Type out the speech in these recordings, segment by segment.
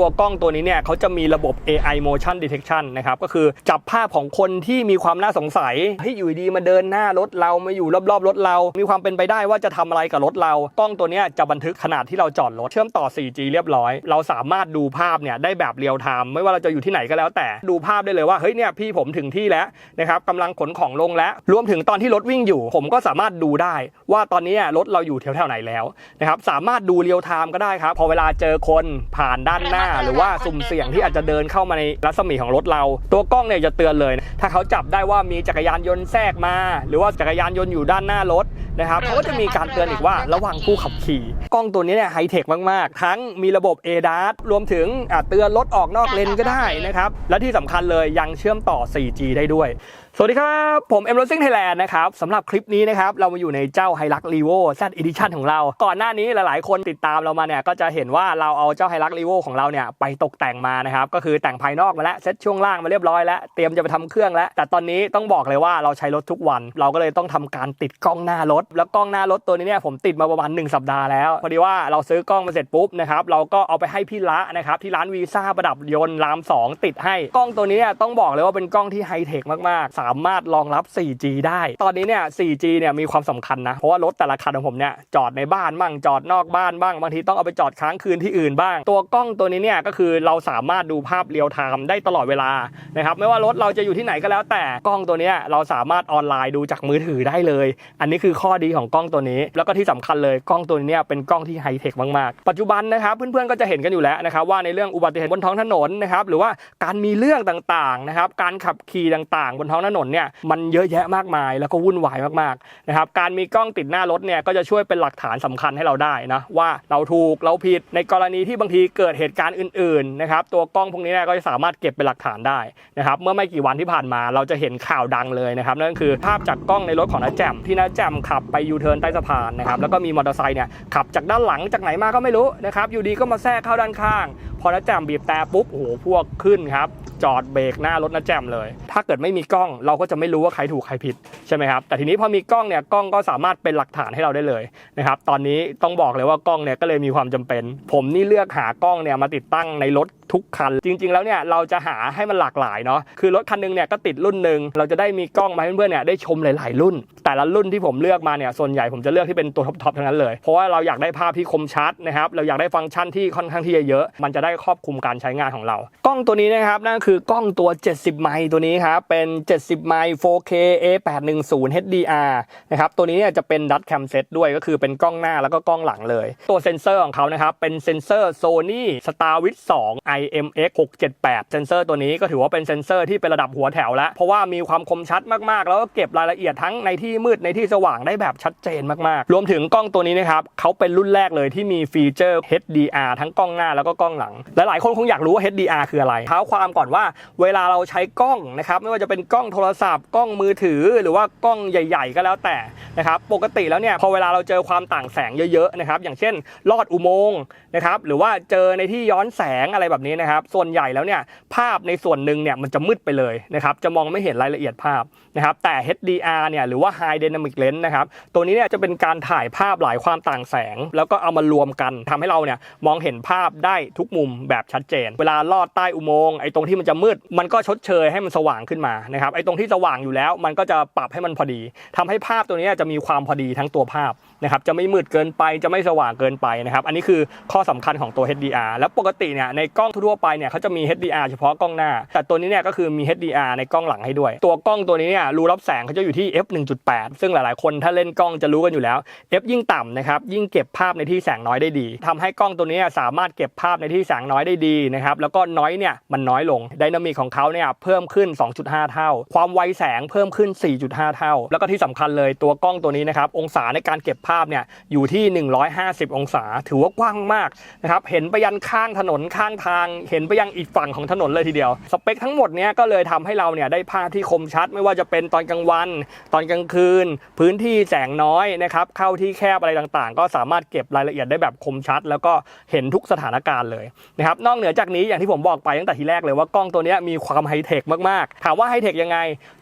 ตัวกล้องตัวนี้เนี่ยเขาจะมีระบบ AI motion detection นะครับ ก็คือจับภาพของคนที่มีความน่าสงสัยเฮ้อยู่ดีมาเดินหน้ารถเรามาอยู่รอบๆรถเรา มีความเป็นไปได้ว่าจะทำอะไรกับรถเรา กล้องตัวนี้จะบันทึกขนาดที่เราจอดรถเชื่อมต่อ 4G เรียบร้อย เราสามารถดูภาพเนี่ยได้แบบเรียลไทม์ไม่ว่าเราจะอยู่ที่ไหนก็แล้ว แต่ดูภาพได้เลยว่าเฮ้ยเนี่ยพี่ผมถึงที่แล้วนะครับกำลังขนของลงแล้วรวมถึงตอนที่รถวิ่งอยู่ ผมก็สามารถดูได้ ว่าตอนนี้รถเราอยู่แถวๆไหนแล้วนะครับสามารถดูเรียลไทม์ก็ได้ครับพอเวลาเจอคนผ่านด้านหน้าหรือว่าสุ่มเสี่ยงที่อาจจะเดินเข้ามาในรัศมีของรถเรา ตัวกล้องเนี่ยจะเตือนเลย ถ้าเขาจับได้ว่ามีจักรยานยนต์แทรกมา หรือว่าจักรยานยนต์อยู่ด้านหน้ารถนะครับเขาก็จะมีการเตือนอีกว่าระวังผู้ขับขี่ กล้องตัวนี้เนี่ยไฮเทคมาก ๆ ทั้งมีระบบ ADAS รวมถึงเตือนรถออกนอกเลนก็ได้นะครับ และที่สำคัญเลยยังเชื่อมต่อ 4G ได้ด้วยสวัสดีครับ ผม M Racing Thailand นะครับสำหรับคลิปนี้นะครับเรามาอยู่ในเจ้า h i l u x r e v o Z Edition ของเรา ก่อนหน้านี้หลายๆ คนติดตามเรามาเนี่ยก็จะเห็นว่าเราเอาเจ้า h i l u x r e v o ของเราเนี่ยไปตกแต่งมานะครับก็คือแต่งภายนอกมาแล้วเซ็ตช่วงล่างมาเรียบร้อยแล้วเตรียมจะไปทำเครื่องแล้ว แต่ตอนนี้ต้องบอกเลยว่าเราใช้รถทุกวัน เราก็เลยต้องทำการติดกล้องหน้ารถ แล้วกล้องหน้ารถตัวนี้เนี่ยผมติดมาประมาณ1สัปดาห์แล้วพอดีว่าเราซื้อกล้องมาเสร็จปุ๊บนะครับเราก็เอาไปให้พี่ละนะครับที่ร้านวีซ่าประดับยนต์ราม2ติดให้กล้องตัวนี้เนี่ยต้องบอกเลยว่าเป็นกล้องที่ไฮเทคมากๆสามารถรองรับ 4G ได้ ตอนนี้เนี่ย 4G เนี่ยมีความสำคัญนะ เพราะว่ารถแต่ละคันของผมเนี่ยจอดในบ้านบ้างจอดนอกบ้านบ้างบางทีต้องเอาไปจอดค้างคืนที่อื่นบ้าง ตัวกล้องตัวนี้เนี่ยก็คือเราสามารถดูภาพเรียลไทม์ได้ตลอดเวลานะครับไม่ว่ารถเราจะอยู่ที่ไหนก็แล้ว แต่กล้องตัวนี้เราสามารถออนไลน์ดูจากมือถือได้เลย อันนี้คือข้อดีของกล้องตัวนี้ แล้วก็ที่สำคัญเลยกล้องตัวนี้เนี่ยเป็นกล้องที่ไฮเทคมากๆ ปัจจุบันนะครับเพื่อนๆก็จะเห็นกันอยู่แล้วนะครับว่าในเรื่องอุบัติเหตุบนท้องถนนนะครับหรือว่าการมีเรื่องต่างๆนะครับการขับขี่ต่างๆ บนท้องถนนถนนเนี่ยมันเยอะแยะมากมาย แล้วก็วุ่นวายมากๆนะครับการมีกล้องติดหน้ารถเนี่ยก็จะช่วยเป็นหลักฐานสำคัญให้เราได้นะว่าเราถูกเราผิดในกรณีที่บางทีเกิดเหตุการณ์อื่นๆนะครับตัวกล้องพวกนี้เนี่ยก็จะสามารถเก็บเป็นหลักฐานได้นะครับเมื่อไม่กี่วันที่ผ่านมาเราจะเห็นข่าวดังเลยนะครับนั่นคือภาพจากกล้องในรถของน้าแจ่มที่น้าแจ่มขับไปยูเทิร์นใต้สะพานนะครับแล้วก็มีมอเตอร์ไซค์เนี่ยขับจากด้านหลังจากไหนมาก็ไม่รู้นะครับอยู่ดีก็มาแทรกเข้าด้านข้าง พอน้าแจ่มบีบแต่ปุ๊บโอ้โหพวกขึ้นครับ จอดเบรกหน้ารถน้าแจ่มเลย ถ้าเกิดไม่มีกล้องเราก็จะไม่รู้ว่าใครถูกใครผิดใช่ไหมครับแต่ทีนี้พอมีกล้องเนี่ยกล้องก็สามารถเป็นหลักฐานให้เราได้เลยนะครับตอนนี้ต้องบอกเลยว่ากล้องเนี่ยก็เลยมีความจำเป็น ผมนี่เลือกหากล้องเนี่ยมาติดตั้งในรถทุกคัน จริง ๆ แล้วเนี่ยเราจะหาให้มันหลากหลายเนาะคือรถคันหนึงเนี่ยก็ติดรุ่นหนึ่งเราจะได้มีกล้องมาให้เพื่อนๆเนี่ยได้ชมหลาย ๆ รุ่น แต่ละรุ่นที่ผมเลือกมาเนี่ยส่วนใหญ่ผมจะเลือกที่เป็นตัวท็อปๆทั้งนั้นเลย เพราะว่าเราอยากได้ภาพที่คมชัดนะครับเราอยากได้ฟังก์ชันที่ค่อนข้างที่จะเยอะ มันจะได้ครอบคลุมการใช้งานของเรา กล้องตัวนี้นะครับนั่นคืือกล้องตัว 70 ไมล์ตัวนี้ครับ เป็น 70 ไมล์ 4K A810 HDR นะครับ ตัวนี้เนี่ยจะเป็นดัตแคมเซตด้วยก็คือเป็นกล้องหน้าแล้วก็กล้องหลังเลย ตัวเซ็นเซอร์ของเขานะครับ เป็นเซ็นเซอร์ Sony Starwith 2 IMX 678 เซ็นเซอร์ตัวนี้ก็ถือว่าเป็นเซ็นเซอร์ที่เป็นระดับหัวแถวแล้ว เพราะว่ามีความคมชัดมากๆ แล้วก็เก็บรายละเอียดทั้งในที่มืดในที่สว่างได้แบบชัดเจนมากๆ รวมถึงกล้องตัวนี้นะครับเขาเป็นรุ่นแรกเลยที่มีฟีเจอร์ HDR ทั้งกล้องหน้าแล้วก็กล้องหลัง หลายๆคนคงอยากรู้ว่า HDR คืออะไรเท้าความก่อนว่าเวลาเราใช้กล้องนะครับไม่ว่าจะเป็นกล้องโทรศัพท์ กล้องมือถือหรือว่ากล้องใหญ่ ๆ ก็แล้วแต่นะครับปกติแล้วเนี่ยพอเวลาเราเจอความต่างแสงเยอะๆนะครับอย่างเช่นลอดอุโมงค์นะครับหรือว่าเจอในที่ย้อนแสงอะไรแบบนี้นะครับส่วนใหญ่แล้วเนี่ยภาพในส่วนหนึ่งเนี่ยมันจะมืดไปเลยนะครับจะมองไม่เห็นรายละเอียดภาพนะครับแต่ HDR เนี่ยหรือว่า High Dynamic Range นะครับตัวนี้เนี่ยจะเป็นการถ่ายภาพหลายความต่างแสง แล้วก็เอามารวมกันทำให้เราเนี่ยมองเห็นภาพได้ทุกมุมแบบชัดเจน เวลาลอดใต้อุโมงค์ไอ้ตรงที่มันจะมืด มันก็ชดเชยให้มันสว่างขึ้นมานะครับไอ้ตรงที่สว่างอยู่แล้ว มันก็จะปรับให้มันพอดีทำให้ภาพตัวนี้จะมีความพอดีทั้งตัวภาพ นะครับจะไม่มืดเกินไปจะไม่สว่างเกินไปนะครับอันนี้คือข้อสำคัญของตัว HDR แล้วปกติเนี่ยในกล้องทั่วไปเนี่ยเขาจะมี HDR เฉพาะกล้องหน้า แต่ตัวนี้เนี่ยก็คือมี HDR ในกล้องหลังให้ด้วย ตัวกล้องตัวนี้เนี่ยรูรับแสงเขาจะอยู่ที่ f 1.8ซึ่งหลายๆ คนถ้าเล่นกล้องจะรู้กันอยู่แล้ว f ยิ่งต่ำนะครับยิ่งเก็บภาพในที่แสงน้อยได้ดีทำให้กล้องตัวนี้สามารถเก็บภาพในที่แสงน้อยได้ดีนะครับแล้วก็น้อยเนี่ยมันน้อยลงไดนามิกของเขาเนี่ยเพิ่มขึ้น 2.5 เท่า ความไวแสงเพิ่มขึ้น 4.5 เท่า แล้วก็ที่สำคัญเลยตัวกล้องตัวนี้นะครับองศาในการเก็บภาพเนี่ยอยู่ที่ 150 องศา ถือว่ากว้างมากนะครับเห็นไปยันข้างถนนข้างทาง เห็นไปยังอีกฝั่งของถนนเลยทีเดียว สเปคทั้งหมดเนี้ยก็เลยทำให้เราเนี่ยได้ภาพที่คมชัด ไม่ว่าจะเป็นตอนกลางวัน ตอนกลางคืน พื้นที่แสงน้อยนะครับเข้าที่แคบอะไรต่างๆ ก็สามารถเก็บรายละเอียดได้แบบคมชัด แล้วก็เห็นทุกสถานการณ์เลยนะครับนอกเหนือจากนี้อย่างที่ผมบอกไปตั้งแต่ทีแรกเลยว่ากล้องตัวนี้มีความไฮเทคมากๆ ถามว่าไฮเทคยังไง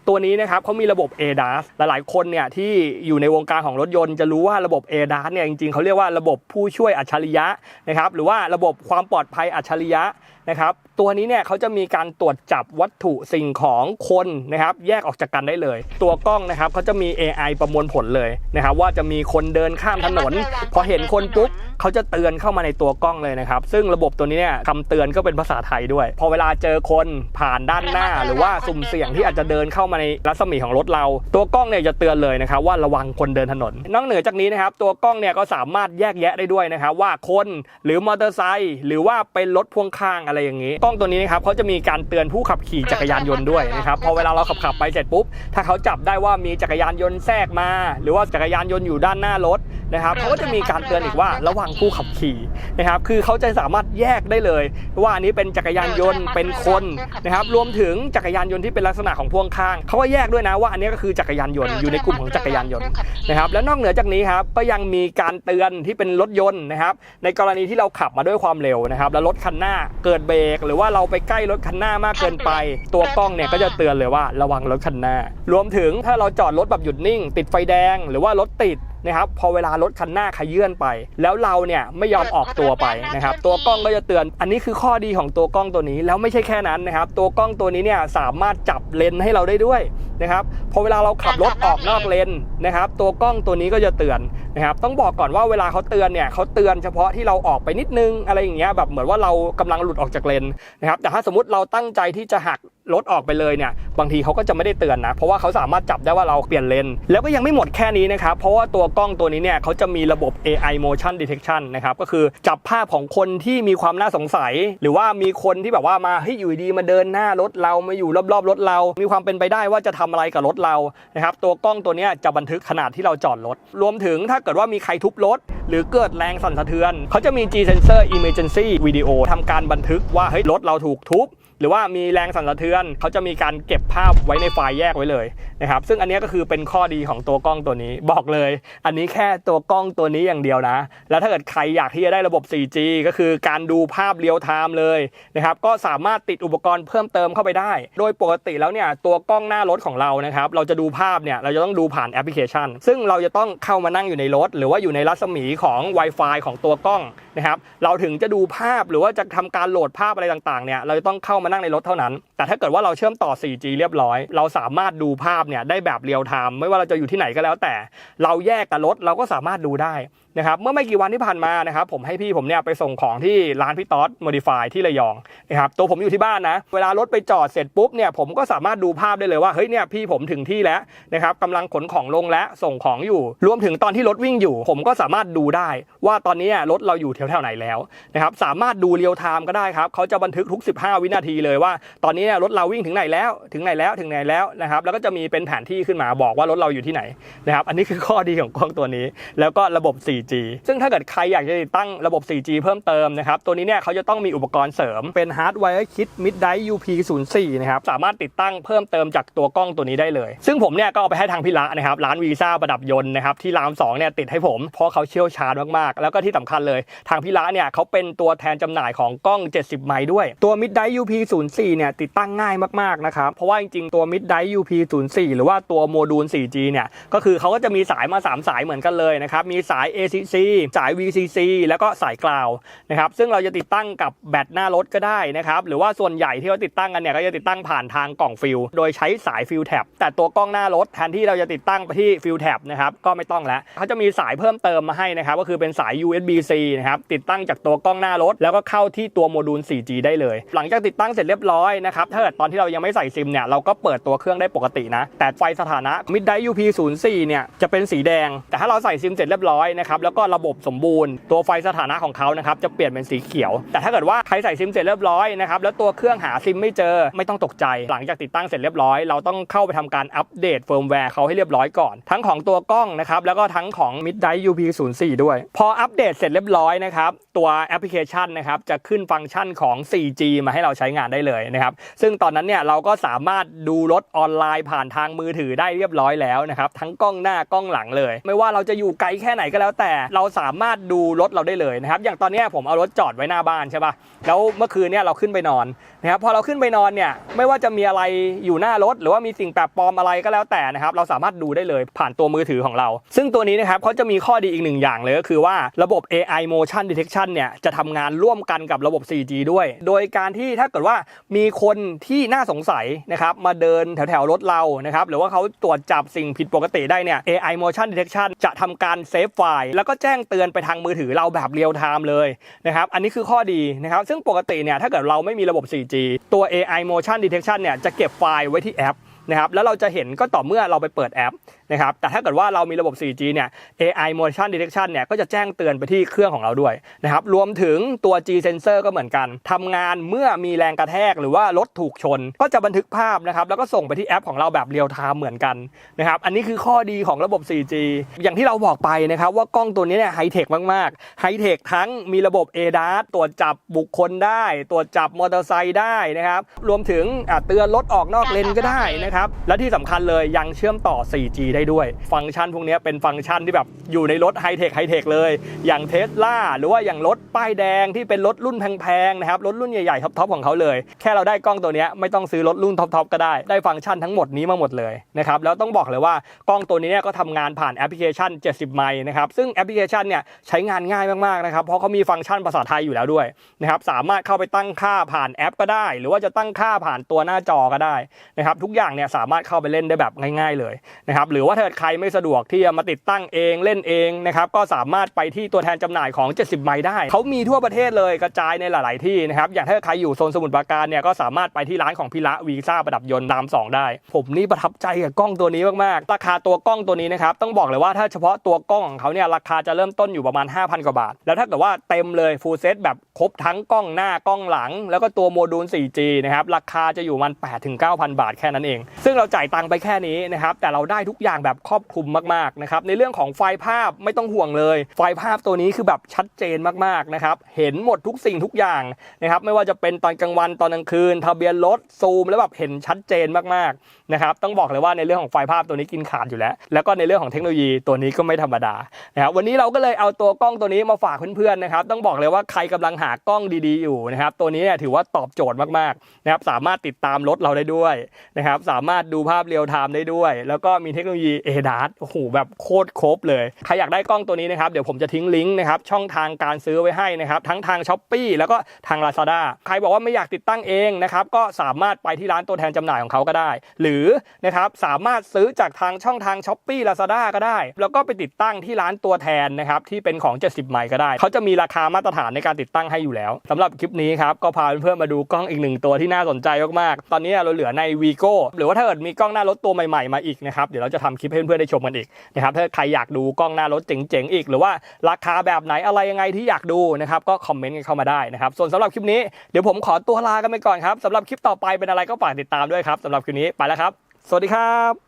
ตัวนี้นะครับเขามีระบบ ADAS หลายๆคนเนี่ยที่อยู่ในวงการของรถยนต์จะรู้ว่าระบบ ADAS เนี่ยจริงๆเขาเรียกว่าระบบผู้ช่วยอัจฉริยะนะครับหรือว่าระบบความปลอดภัยอัจฉริยะนะครับตัวนี้เนี่ยเขาจะมีการตรวจจับวัตถุสิ่งของคนนะครับแยกออกจากกันได้เลย ตัวกล้องนะครับเขาจะมี AI ประมวลผลเลยนะครับว่าจะมีคนเดินข้ามถนน พอเห็นคนปุ๊บเขาจะเตือนเข้ามาในตัวกล้องเลยนะครับ ซึ่งระบบตัวนี้เนี่ยคำเตือนก็เป็นภาษาไทยด้วย พอเวลาเจอคนผ่านด้านหน้า หรือว่าสุ่มเสี่ยงที่อาจจะเดินเข้ามาในรัศมีของรถเรา ตัวกล้องเนี่ยจะเตือนเลยนะครับว่าระวังคนเดินถนนนอกเหนือจากนี้นะครับตัวกล้องเนี่ยก็สามารถแยกแยะได้ด้วยนะครับว่าคนหรือมอเตอร์ไซค์หรือว่าเป็นรถพ่วงข้างอะไรอย่างนี้ กล้องตัวนี้นะครับเขาจะมีการเตือนผู้ขับขี่จักรยานยนต์ด้วยนะครับพอเวลาเราขับขับไปเสร็จปุ๊บถ้าเขาจับได้ว่ามีจักรยานยนต์แทรกมา หรือว่าจักรยานยนต์อยู่ด้านหน้ารถนะครับเขาก็จะมีการเตือนอีกว่าระวังผู้ขับขี่นะครับคือเขาจะสามารถแยกได้เลย ว่าอันนี้เป็นจักรยานยนต์เป็นคนนะครับรวมถึงจักรยานยนต์ที่เป็นลักษณะของพ่วงข้างเขาก็แยกด้วยนะว่าอันนี้ก็คือจักรยานยนต์อยู่ในกลุ่มของจักรยานยนต์นะครับและนอกเหนือจากนี้ครับก็ยังมีการเตือนที่เป็นรถยนต์นะครับ ในกรณีที่เราขับมาด้วยความเร็วนะครับ แล้วรถคันหน้าเกิดเบรกหรือว่าเราไปใกล้รถคันหน้ามากเกินไป ตัวกล้องเนี่ยก็จะเตือนเลยว่าระวังรถคันหน้า รวมถึงถ้าเราจอดรถแบบหยุดนิ่ง ติดไฟแดง หรือว่ารถติดนะครับพอเวลารถคันหน้าขยื่นไป แล้วเราเนี่ยไม่ยอมออกตัวไปนะครับ ตัวกล้องก็จะเตือน อันนี้คือข้อดีของตัวกล้องตัวนี้แล้วไม่ใช่แค่นั้นนะครับ ตัวกล้องตัวนี้เนี่ยสามารถจับเลนให้เราได้ด้วย นะครับพอเวลาเราขับรถออกนอกเลนนะครับ ตัวกล้องตัวนี้ก็จะเตือนนะครับ ต้องบอกก่อนว่าเวลาเขาเตือนเนี่ยเขาเตือนเฉพาะที่เราออกไปนิดนึงอะไรอย่างเงี้ยแบบเหมือนว่าเรากำลังหลุดออกจากเลนนะครับ แต่ถ้าสมมติเราตั้งใจที่จะหักรถออกไปเลยเนี่ยบางทีเขาก็จะไม่ได้เตือนนะ เพราะว่าเขาสามารถจับได้ว่าเราเปลี่ยนเลน แล้วก็ยังไม่หมดแค่นี้นะครับ เพราะว่าตัวกล้องตัวนี้เนี่ยเขาจะมีระบบ AI motion detection นะครับ ก็คือจับภาพของคนที่มีความน่าสงสัย หรือว่ามีคนที่แบบว่ามาเฮ้อยู่ดีมาเดินหน้ารถเรามาอยู่รอบๆรถเรา มีความเป็นไปได้ว่าจะทำอะไรกับรถเรานะครับตัวกล้องตัวนี้จะบันทึกขนาดที่เราจอดรถ รวมถึงถ้าเกิดว่ามีใครทุบรถ หรือเกิดแรงสั่นสะเทือน เขาจะมี G sensor emergency video ทำการบันทึกว่าเฮ้ยรถเราถูกทุบ หรือว่ามีแรงสั่นสะเทือนเขาจะมีการเก็บภาพไว้ในไฟล์แยกไว้เลยนะครับซึ่งอันนี้ก็คือเป็นข้อดีของตัวกล้องตัวนี้บอกเลย อันนี้แค่ตัวกล้องตัวนี้อย่างเดียวนะ แล้วถ้าเกิดใครอยากที่จะได้ระบบ 4G ก็คือการดูภาพเรียลไทม์เลยนะครับก็สามารถติดอุปกรณ์เพิ่มเติมเข้าไปได้ โดยปกติแล้วเนี่ยตัวกล้องหน้ารถของเรานะครับเราจะดูภาพเนี่ยเราจะต้องดูผ่านแอปพลิเคชัน ซึ่งเราจะต้องเข้ามานั่งอยู่ในรถ หรือว่าอยู่ในรัศมีของ Wi-Fi ของตัวกล้องนะครับเราถึงจะดูภาพหรือว่าจะทำการโหลดภาพอะไรต่างๆเนี่ยเราจะต้องเข้ามานั่งในรถเท่านั้น แต่ถ้าเกิดว่าเราเชื่อมต่อ 4G เรียบร้อย เราสามารถดูภาพเนี่ยได้แบบเรียลไทม์ไม่ว่าเราจะอยู่ที่ไหนก็แล้วแต่ เราแยกกับรถเราก็สามารถดูได้ นะครับเมื่อไม่กี่วันที่ผ่านมานะครับผมให้พี่ผมเนี่ยไปส่งของที่ร้านพี่ต๊อดโมดิฟายที่ระยองนะครับตัวผมอยู่ที่บ้านนะ เวลารถไปจอดเสร็จปุ๊บเนี่ยผมก็สามารถดูภาพได้เลยว่าเฮ้ยเนี่ยพี่ผมถึงที่แล้วนะครับกำลังขนของลงและส่งของอยู่ รวมถึงตอนที่รถวิ่งอยู่ ผมก็สามารถดูได้ว่าตอนนี้รถเราอยู่แถวๆไหนแล้วนะครับสามารถดูเรียลไทม์ก็ได้ครับเขาจะบันทึกทุก 15 วินาทีเลยว่า ตอนนี้เนี่ยรถเราวิ่งถึงไหนแล้วถึงไหนแล้วถึงไหนแล้วนะครับแล้วก็จะมีเป็นแผนที่ขึ้นมาบอกว่ารถเราอยู่ที่ไหนนะครับอันนี้คือข้อดีของกล้องตัวนี้ แล้วก็ระบบ 4G ซึ่งถ้าเกิดใครอยากจะติดตั้งระบบ 4G เพิ่มเติมนะครับ ตัวนี้เนี่ยเขาจะต้องมีอุปกรณ์เสริมเป็นฮาร์ดไวร์คิด Midnight UP04 นะครับ สามารถติดตั้งเพิ่มเติมจากตัวกล้องตัวนี้ได้เลย ซึ่งผมเนี่ยก็เอาไปให้ทางพี่ละนะครับ ร้านวีซ่าประดับยนต์นะครับ ที่ราม2เนี่ยติดให้ผม เพราะเขาเชี่ยวชาญมากๆ แล้วก็ที่สำคัญเลย ทางพี่ละเนี่ยเขาเป็นตัวแทนจำหน่ายของกล้อง 70 ไมล์ด้วย ตัว Midnight UP04 เนี่ยติดตั้งง่ายมากๆนะครับเพราะว่าจริงๆตัว Midnight UP04 หรือว่าตัวโมดูล 4G เนี่ยก็คือเขาก็จะมีสายมา 3 สายเหมือนกันเลยนะครับมีสาย ACC สาย VCC แล้วก็สายกราวนะครับซึ่งเราจะติดตั้งกับแบตหน้ารถก็ได้นะครับหรือว่าส่วนใหญ่ที่เขาติดตั้งกันเนี่ยก็จะติดตั้งผ่านทางกล่องฟิลโดยใช้สายฟิลแท็บแต่ตัวกล้องหน้ารถแทนที่เราจะติดตั้งไปที่ฟิลแท็บนะครับก็ไม่ต้องแล้วเขาจะมีสายเพิ่มเติมมาให้นะครับก็คือเป็นสาย USB-C นะครับติดตั้งจากตัวกล้องหน้ารถ แล้วก็เข้าที่ตัวโมดูล 4G ได้เลย หลังจากติดตั้งเสร็จเรียบร้อยนะครับถ้าเกิดตอนที่เรายังไม่ใส่ซิมเนี่ยเราก็เปิดตัวเครื่องได้ปกตินะแต่ไฟสถานะ Midnight UP04 เนี่ยจะเป็นสีแดง แต่ถ้าเราใส่ซิมเสร็จเรียบร้อยนะครับแล้วก็ระบบสมบูรณ์ตัวไฟสถานะของเขานะครับจะเปลี่ยนเป็นสีเขียว แต่ถ้าเกิดว่าใครใส่ซิมเสร็จเรียบร้อยนะครับแล้วตัวเครื่องหาซิมไม่เจอไม่ต้องตกใจ หลังจากติดตั้งเสร็จเรียบร้อย เราต้องเข้าไปทำการอัปเดตเฟิร์มแวร์เขาให้เรียบร้อยก่อน ทั้งของตัวกล้องนะครับแล้วก็ทั้งของ Midnight UP04 ด้วย พออัปเดตเสร็จเรียบร้อยนะครับตัวแอปพลิเคชันนะครับจะขึ้นฟังก์ชันของ 4G มาให้เราใช้งานได้เลยนะครับซึ่งตอนนั้นเนี่ยเราก็สามารถดูรถออนไลน์ผ่านทางมือถือได้เรียบร้อยแล้วนะครับทั้งกล้องหน้ากล้องหลังเลย ไม่ว่าเราจะอยู่ไกลแค่ไหนก็แล้วแต่แต่เราสามารถดูรถเราได้เลยนะครับ อย่างตอนนี้ผมเอารถจอดไว้หน้าบ้านใช่ปะแล้วเมื่อคืนเนี่ยเราขึ้นไปนอนนะครับพอเราขึ้นไปนอนเนี่ยไม่ว่าจะมีอะไรอยู่หน้ารถ หรือว่ามีสิ่งแปลกปลอมอะไรก็แล้วแต่นะครับ เราสามารถดูได้เลยผ่านตัวมือถือของเรา ซึ่งตัวนี้นะครับเขาจะมีข้อดีอีกหนึ่งอย่างเลยก็คือว่าระบบ AI motion detection เนี่ยจะทำงานร่วมกันกับระบบ 4G ด้วย โดยการที่ถ้าเกิดว่ามีคนที่น่าสงสัยนะครับมาเดินแถวๆรถเรานะครับหรือว่าเขาตรวจจับสิ่งผิดปกติได้เนี่ย AI motion detection จะทำการเซฟไฟล์แล้วก็แจ้งเตือนไปทางมือถือเราแบบเรียลไทม์เลยนะครับอันนี้คือข้อดีนะครับซึ่งปกติเนี่ยถ้าเกิดเราไม่มีระบบ 4G ตัว AI motion detection เนี่ยจะเก็บไฟล์ไว้ที่แอปนะครับแล้วเราจะเห็นก็ต่อเมื่อเราไปเปิดแอป นะครับแต่ถ้าเกิดว่าเรามีระบบ 4G เนี่ย AI motion detection เนี่ยก็จะแจ้งเตือนไปที่เครื่องของเราด้วยนะครับรวมถึงตัว G sensor ก็เหมือนกันทำงานเมื่อมีแรงกระแทกหรือว่ารถถูกชน ก็จะบันทึกภาพนะครับแล้วก็ส่งไปที่แอปของเราแบบเรียลไทม์เหมือนกันนะครับอันนี้คือข้อดีของระบบ 4G อย่างที่เราบอกไปนะครับว่ากล้องตัวนี้เนี่ยไฮเทคมากๆไฮเทคทั้งมีระบบ ADAS ตรวจจับบุคคลได้ ตรวจจับมอเตอร์ไซค์ได้นะครับรวมถึงเตือนรถออกนอกเลนก็ได้นะครับและที่สำคัญเลยยังเชื่อมต่อ 4G ได้ด้วย ฟังก์ชันพวกนี้เป็นฟังก์ชันที่แบบอยู่ในรถไฮเทคไฮเทคเลย อย่างเทสลาหรือว่าอย่างรถป้ายแดงที่เป็นรถรุ่นแพงๆนะครับรถรุ่นใหญ่ๆท็อปๆของเขาเลย แค่เราได้กล้องตัวนี้ไม่ต้องซื้อรถรุ่นท็อปๆก็ได้ได้ฟังก์ชันทั้งหมดนี้มาหมดเลยนะครับแล้วต้องบอกเลยว่ากล้องตัวนี้เนี่ยก็ทำงานผ่านแอปพลิเคชัน 70 ไมล์นะครับซึ่งแอปพลิเคชันเนี่ยใช้งานง่ายมากๆนะครับเพราะเขามีฟังก์ชันภาษาไทยอยู่แล้วด้วยนะครับสามารถเข้าไปตั้งค่าผ่านแอปก็ได้ หรือว่าจะตั้งค่าผ่านตัวหน้าจอก็ได้นะครับทุกอย่างเนี่ยสามารถเข้าไปเล่นได้แบบง่าย ๆเลยนะครับหรือว่าถ้าเกิดใครไม่สะดวกที่จะมาติดตั้งเองเล่นเองนะครับก็สามารถไปที่ตัวแทนจำหน่ายของ 70 ไมล์ได้ เขามีทั่วประเทศเลยกระจายในหลาย ๆ ที่นะครับอย่างถ้าใครอยู่โซนสมุทรปราการเนี่ยก็สามารถไปที่ร้านของพิระวีซ่าประดับยนต์รามสองได้ ผมนี่ประทับใจกับกล้องตัวนี้มาก ๆ ราคาตัวกล้องตัวนี้นะครับต้องบอกเลยว่าถ้าเฉพาะตัวกล้องของเขาเนี่ยราคาจะเริ่มต้นอยู่ประมาณ 5,000 กว่าบาท แล้วถ้าเกิดว่าเต็มเลยฟูลเซตแบบครบทั้งกล้องหน้ากล้องหลัง แล้วก็ตัวโมดูล 4G นะครับราคาจะอยู่มัน8ถึง9,000 บาทแค่นั้นเอง ซึ่งเราจ่ายตังค์ไปแค่นี้นะครับแต่เราได้ทุกอย่างแบบครอบคลุมมากๆนะครับในเรื่องของไฟล์ภาพไม่ต้องห่วงเลย ไฟล์ภาพตัวนี้คือแบบชัดเจนมากๆนะครับเห็นหมดทุกสิ่งทุกอย่างนะครับไม่ว่าจะเป็นตอนกลางวันตอนกลางคืน ทะเบียนรถซูมแล้วแบบเห็นชัดเจนมากๆนะครับต้องบอกเลยว่าในเรื่องของไฟล์ภาพตัวนี้กินขาดอยู่แล้ว แล้วก็ในเรื่องของเทคโนโลยีตัวนี้ก็ไม่ธรรมดานะครับวันนี้เราก็เลยเอาตัวกล้องตัวนี้มาฝากเพื่อนๆนะครับต้องบอกเลยว่าใครกำลังหากล้องดีๆอยู่นะครับตัวนี้เนี่ยถือว่าตอบโจทย์มากๆนะครับสามารถติดตามรถเราได้ด้วยนะครับสามารถดูภาพเรียลไทม์ได้ด้วย แล้วก็มีเทคโนโลยี ADAS โอ้โหแบบโคตรครบเลย ใครอยากได้กล้องตัวนี้นะครับ เดี๋ยวผมจะทิ้งลิงก์นะครับช่องทางการซื้อไว้ให้นะครับ ทั้งทาง s h อ p e e แล้วก็ทาง Lazada ใครบอกว่าไม่อยากติดตั้งเองนะครับ ก็สามารถไปที่ร้านตัวแทนจำหน่ายของเขาก็ได้ หรือนะครับสามารถซื้อจากทางช่องทาง s h อ p e e Lazada ก็ได้ แล้วก็ไปติดตั้งที่ร้านตัวแทนนะครับที่เป็นของ 70 ไมล์ก็ได้ เขาจะมีราคามาตรฐานในการติดตั้งให้อยู่แล้วสำหรับคลิปนี้ครับก็พาเพื่อนๆมาดูกล้องอีกหนึ่งตัวที่น่าสนใจมากๆตอนนี้เราเหลือใน Vigo หรือว่าถ้าเกิดมีกล้องหน้ารถตัวใหม่ๆมาอีกนะครับเดี๋ยวเราจะทำคลิปให้เพื่อนๆได้ชมกันอีกนะครับถ้าใครอยากดูกล้องหน้ารถเจ๋งๆอีก หรือว่าราคาแบบไหนอะไรยังไงที่อยากดูนะครับก็คอมเมนต์กันเข้ามาได้นะครับส่วนสำหรับคลิปนี้เดี๋ยวผมขอตัวลากันไปก่อนครับสำหรับคลิปต่อไปเป็นอะไรก็ฝากติดตามด้วยครับสำหรับคลิปนี้ไปแล้วครับ สวัสดีครับ